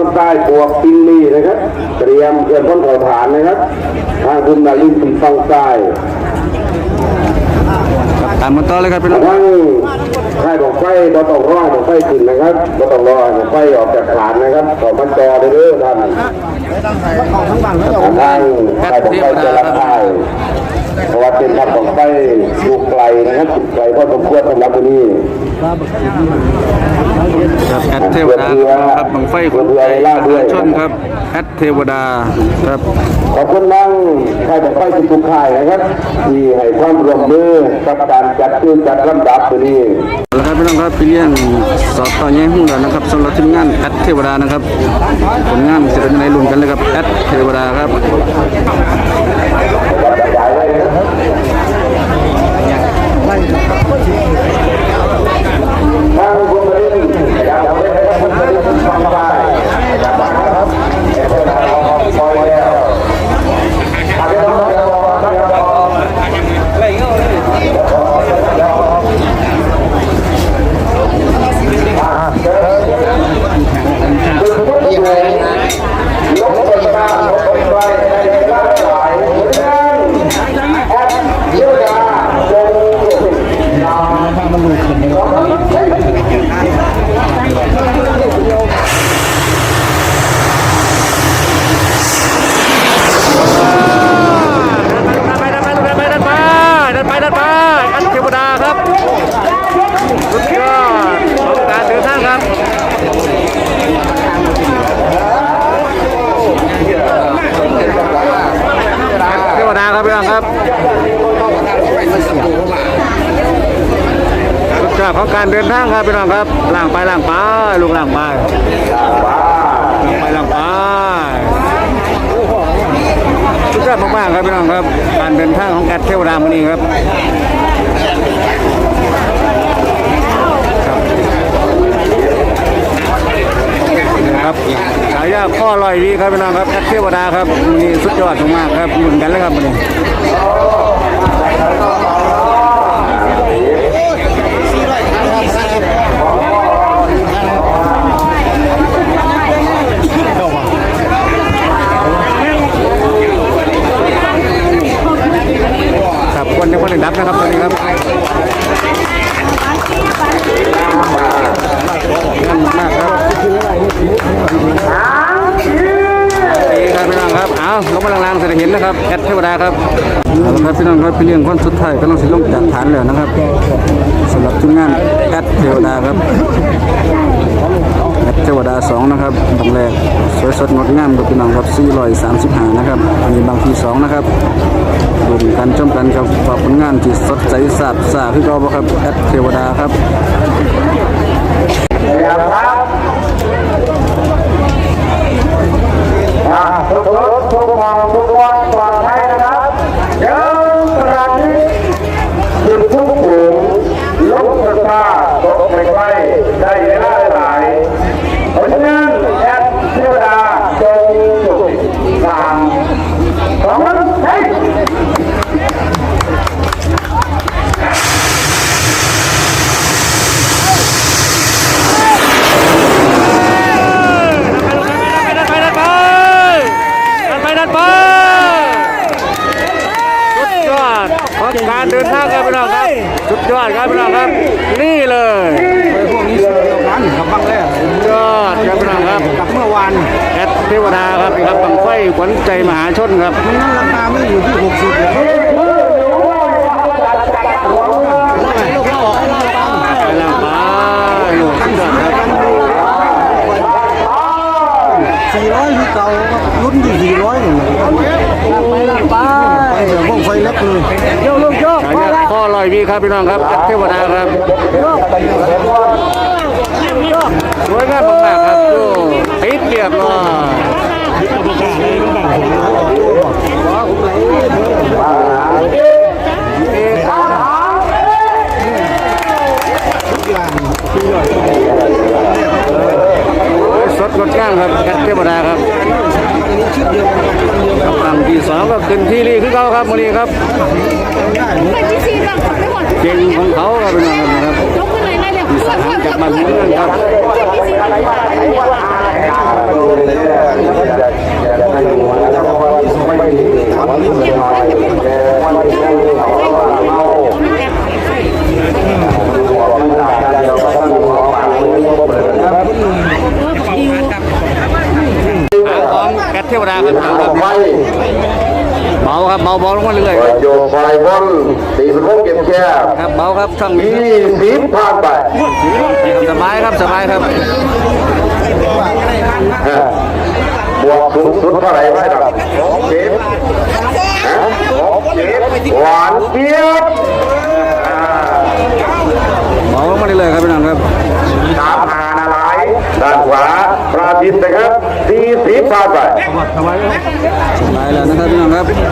างใต้บวกปินลีนะครับ เตรียมเคลื่อนพ้นเข่าฐานนะครับ ทางคุณนารินทร์สีฟังใต้ตามมาต่อเลยครับพี่น้องทั้งค่ายบอกไฟบอต้องรอบอกไฟขึ้นนะครับบอต้องรอบอกไฟออกจากฐานนะครับต่อมันจอเด้อท่านทางค่ายบอกไฟจะรับได้เพราะว่าเป็นทัพบอกไฟอยู่ไกลนะครับอยู่ ไกลพอสมควรสำหรับวันนี้ครับแอดเทวดาครับบังไฟคนใจมหาชนครับแอดเทวดาครับ ขอบคุณนั่งค่ายบอกไฟทุกๆค่ายนะครับ ที่ให้ความร่วมมือกับการจัดขึ้นจัดลำดับตัวนี้แล้วครับพี่น้องครับพี่เลี้ยงสอบต่อแย่หุ้นแล้วนะครับสำหรับทีมงานแอดเทวดานะครับผลงานจะเป็นในรุ่นกันเลยครับแอดเทวดาครับ ทางคุณมารินอยากจะให้คุณมารินฟังได้นะครับเอกสารของปอยแล้วอาจจะต้องเดี๋ยวรอเดี๋ยวรอคุณผู้ชมลงไปมาลงไปในเวลาหลายเรื่องแอ ปเยียวยาจงสุข ไปดันไปดันไปดันไปดันไปดันไปแอดเทวดาครับสุดยอดของการเดินทางครับเทวดาครับพี่น้องครับสุดยอด ของการเดินทางครับพี่น้องครับล่างไปล่างไปลุงล่างไปล่างไปล่างไปสุดยอดมากๆครับพี่น้องครับการเดินทางของแอดเทวดามันนี้ครับครับฉายาข้อลอยดีครับพี่น้องครับแอดเทวดาครับนี่สุดยอดมากๆครับเหมือนกันเลยครับมันนี้ครับคนยังไม่ได้ดับนะครับตอนนี้ครับนั่นมากครับดีครับพี่น้องครับเอาลงมางจะได้เห็นนะครับแอดเทวดาครับเอาละครับพี่น้องครับพี่เลี้ยงคนสุดท้ายก็ต้องสิลงจากฐานแล้วนะครับสำหรับทีมงานแอดเทวดาครับแอปเทวดาสองนะครับบังแรกสวยสดงดงามกับพี่น้องครับ435นะครับอันนี้บางทีสองนะครับรวมกันชมกันครับฝากผลงานที่สดใสสาดสาพี่เราครับแอปเทวดาครับ one, good one. สุดยอดครับพี่น้องครับ นี่เลยพวกนี้เดียวกันกับบังแรกยอดครับพี่น้องครับกับเมื่อวานแอดเทวดาครับนี่ครับบังไฟขวัญใจมหาชนครับนั้นราคาไม่อยู่ที่60เลยครับไปแล้วไปอยู่สุดยอดครับ สี่ รุ่นที่สี่ร้อยหนึ่งไปไปเดี๋ยวพวกไฟเล็กเลยโยกลูกโยกฉายาข้อลอยวีครับพี่น้องครับเทวดาครับสวยงามมากๆครับดูติดเรียบร้อยสดงดงาม ครับแคทเทวดาครับกำลังที่สองก็ขึ้นที่รีคือเขาครับมือนี้ครับไปที่ซีบ้างไม่หมดเก่งของเขาครับพี่น้องครับยกขึ้นเลยได้เลยที่สถานจากบ้านเมืองครับ หาของแกสเทวดาครับเอาครับไฟเบาครับเบาเบาลงมาเรื่อยโยไฟบอลตีเป็นพวกเก็บแค่ๆครับเบาครับช่องนี้ยี่สิบผ่านไปครับสบายครับสบายครับบวกสูงสุดเท่าไหร่ไหมครับหกสิบหกสิบหวานเจี๊ยบเบาลงมาเรื่อยๆครับพี่น้องครับ สามหานาลายด้านขวาปราจิตนะครับสี่ สิบผ่านไปสบายแล้วนะครับพี่น้องครับอะบอกถึง